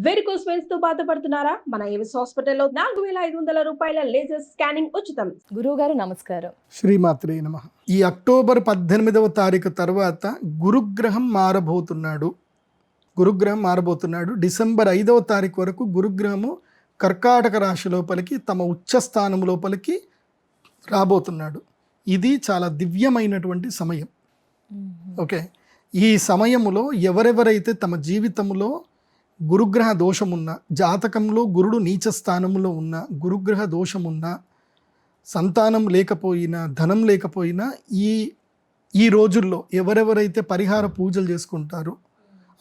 Varicose వెయిన్స్తో బాధపడుతున్నారా? మన Avis హాస్పిటల్లో నాలుగు వేల ఐదు వందల రూపాయల లేజర్ స్కానింగ్ ఉచితం. గురువు గారు నమస్కారం. శ్రీమాత్రే నమ. ఈ అక్టోబర్ పద్దెనిమిదవ తారీఖు తర్వాత గురుగ్రహం మారబోతున్నాడు. గురుగ్రహం మారబోతున్నాడు. డిసెంబర్ ఐదవ తారీఖు వరకు గురుగ్రహము కర్కాటక రాశి లోపలికి తమ ఉచ్చ స్థానం లోపలికి రాబోతున్నాడు. ఇది చాలా దివ్యమైనటువంటి సమయం. ఓకే? ఈ సమయములో ఎవరెవరైతే తమ జీవితంలో గురుగ్రహ దోషమున్న జాతకంలో గురుడు నీచ స్థానంలో ఉన్న గురుగ్రహ దోషమున్న సంతానం లేకపోయినా ధనం లేకపోయినా ఈ ఈ రోజుల్లో ఎవరెవరైతే పరిహార పూజలు చేసుకుంటారో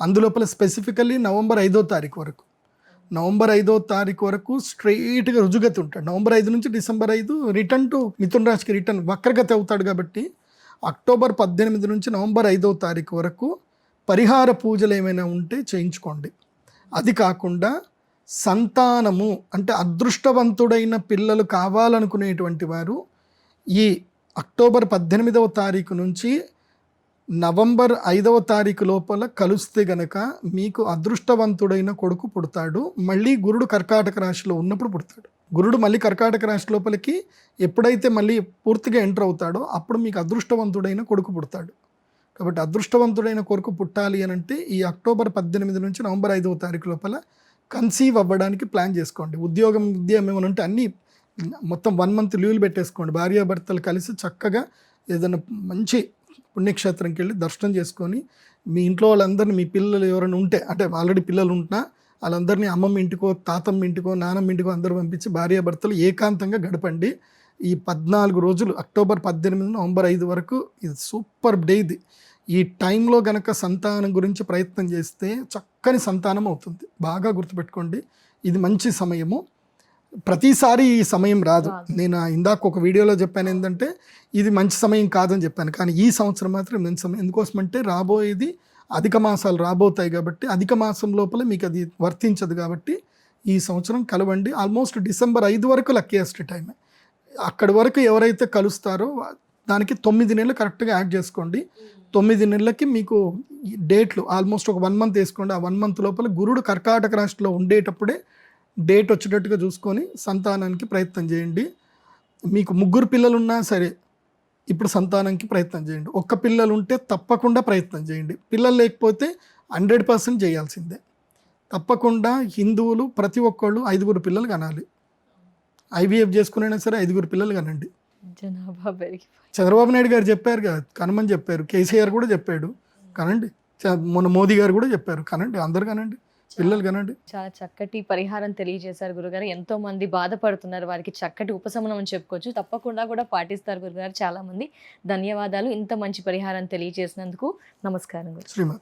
అందులోపల స్పెసిఫికల్లీ నవంబర్ ఐదో తారీఖు వరకు. నవంబర్ ఐదో తారీఖు వరకు స్ట్రైట్గా రుజుగతి ఉంటాడు. నవంబర్ ఐదు నుంచి డిసెంబర్ ఐదు రిటర్న్ టు మిథున్ రాశికి రిటర్న్ వక్రగతి అవుతాడు కాబట్టి అక్టోబర్ పద్దెనిమిది నుంచి నవంబర్ ఐదో తారీఖు వరకు పరిహార పూజలు ఏమైనా ఉంటే చేయించుకోండి. అది కాకుండా సంతానము అంటే అదృష్టవంతుడైన పిల్లలు కావాలనుకునేటువంటి వారు ఈ అక్టోబర్ పద్దెనిమిదవ తారీఖు నుంచి నవంబర్ ఐదవ తారీఖు లోపల కలిస్తే గనక మీకు అదృష్టవంతుడైన కొడుకు పుడతాడు. మళ్ళీ గురుడు కర్కాటక రాశిలో ఉన్నప్పుడు పుడతాడు. గురుడు మళ్ళీ కర్కాటక రాశి లోపలికి ఎప్పుడైతే మళ్ళీ పూర్తిగా ఎంటర్ అవుతాడో అప్పుడు మీకు అదృష్టవంతుడైన కొడుకు పుడతాడు. కాబట్టి అదృష్టవంతుడైన కొరకు పుట్టాలి అని అంటే ఈ అక్టోబర్ పద్దెనిమిది నుంచి నవంబర్ ఐదవ తారీఖు లోపల కన్సీవ్ అవ్వడానికి ప్లాన్ చేసుకోండి. ఉద్యోగం విద్య ఏమైనా ఉంటే అన్నీ మొత్తం వన్ మంత్ లీవ్లు పెట్టేసుకోండి. భార్యాభర్తలు కలిసి చక్కగా ఏదైనా మంచి పుణ్యక్షేత్రంకి వెళ్ళి దర్శనం చేసుకొని మీ ఇంట్లో వాళ్ళందరినీ మీ పిల్లలు ఎవరైనా ఉంటే అంటే ఆల్రెడీ పిల్లలు ఉంటున్నా వాళ్ళందరినీ అమ్మమ్మ ఇంటికో తాతమ్మ ఇంటికో నానమ్మ ఇంటికో అందరూ పంపించి భార్యాభర్తలు ఏకాంతంగా గడపండి. ఈ పద్నాలుగు రోజులు అక్టోబర్ పద్దెనిమిది నవంబర్ ఐదు వరకు ఇది సూపర్ డే ఇది. ఈ టైంలో గనక సంతానం గురించి ప్రయత్నం చేస్తే చక్కని సంతానం అవుతుంది. బాగా గుర్తుపెట్టుకోండి ఇది మంచి సమయము. ప్రతిసారి ఈ సమయం రాదు. నేను ఇందాక ఒక వీడియోలో చెప్పాను ఏంటంటే ఇది మంచి సమయం కాదని చెప్పాను. కానీ ఈ సంవత్సరం మాత్రం మంచి సమయం. ఎందుకోసమంటే రాబోయేది అధిక మాసాలు రాబోతాయి కాబట్టి అధిక మాసం లోపల మీకు అది వర్తించదు కాబట్టి ఈ సంవత్సరం కలవండి. ఆల్మోస్ట్ డిసెంబర్ ఐదు వరకు లక్కీయెస్ట్ టైమే. అక్కడి వరకు ఎవరైతే కలుస్తారో దానికి తొమ్మిది నెలలు కరెక్ట్గా యాడ్ చేసుకోండి. తొమ్మిది నెలలకి మీకు డేట్లు ఆల్మోస్ట్ ఒక వన్ మంత్ వేసుకోండి. ఆ వన్ మంత్ లోపల గురుడు కర్కాటక రాష్ట్రంలో ఉండేటప్పుడే డేట్ వచ్చేటట్టుగా చూసుకొని సంతానానికి ప్రయత్నం చేయండి. మీకు ముగ్గురు పిల్లలు ఉన్నా సరే ఇప్పుడు సంతానానికి ప్రయత్నం చేయండి. ఒక్క పిల్లలు ఉంటే తప్పకుండా ప్రయత్నం చేయండి. పిల్లలు లేకపోతే హండ్రెడ్ పర్సెంట్ చేయాల్సిందే. తప్పకుండా హిందువులు ప్రతి ఒక్కళ్ళు ఐదుగురు పిల్లలు కనాలి. ఐవీఎఫ్ చేసుకునైనా సరే ఐదుగురు పిల్లలు కనండి. జనాభా పెరిగిపోయి చంద్రబాబు నాయుడు గారు చెప్పారు కదా కనమని చెప్పారు కేసీఆర్ కూడా చెప్పాడు కనండి. మొన్న మోదీ గారు కూడా చెప్పారు కనండి అందరు కనండి పిల్లలు కనండి. చాలా చక్కటి పరిహారం తెలియజేశారు గురుగారు. ఎంతో మంది బాధపడుతున్నారు వారికి చక్కటి ఉపశమనం అని చెప్పుకోవచ్చు. తప్పకుండా కూడా పాటిస్తారు గురుగారు చాలా మంది ధన్యవాదాలు. ఇంత మంచి పరిహారం తెలియజేసినందుకు నమస్కారం గురు శ్రీమాత